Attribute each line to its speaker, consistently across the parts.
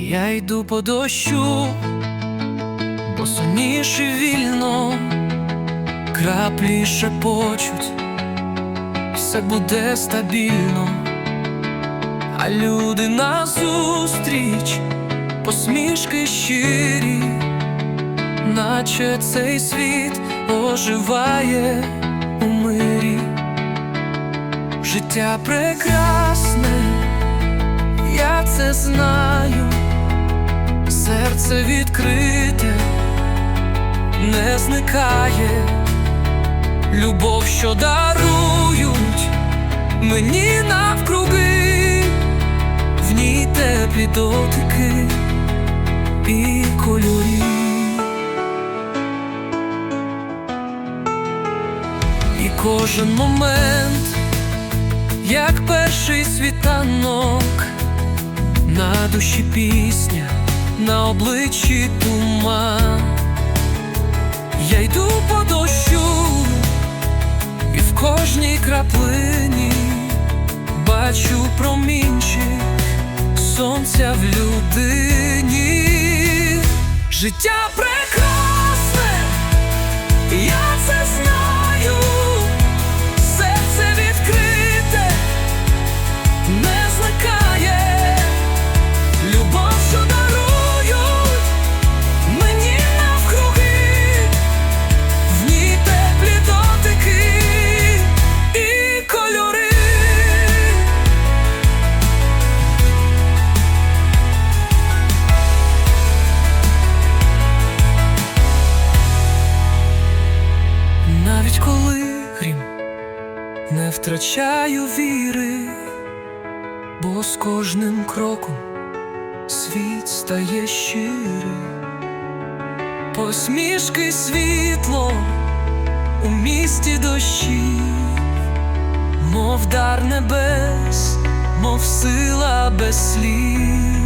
Speaker 1: Я йду по дощу, босоніж і вільно, краплі шепочуть, все буде стабільно, а люди назустріч, посмішки щирі, наче цей світ оживає у мирі. Життя прекрасне, я це знаю, серце відкрите, не зникає, любов, що дарують мені навкруги, в ній теплі дотики і кольорі. І кожен момент як перший світанок, на душі пісня, на обличчі туман. Я йду по дощу, і в кожній краплині бачу промінчик сонця в людині. Життя прекрасне, я Навіть коли грім не втрачаю віри, бо з кожним кроком світ стає щирий, посмішки світло у місті дощі, мов дар небес, мов сила без слів.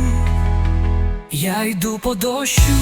Speaker 1: Я йду по дощу,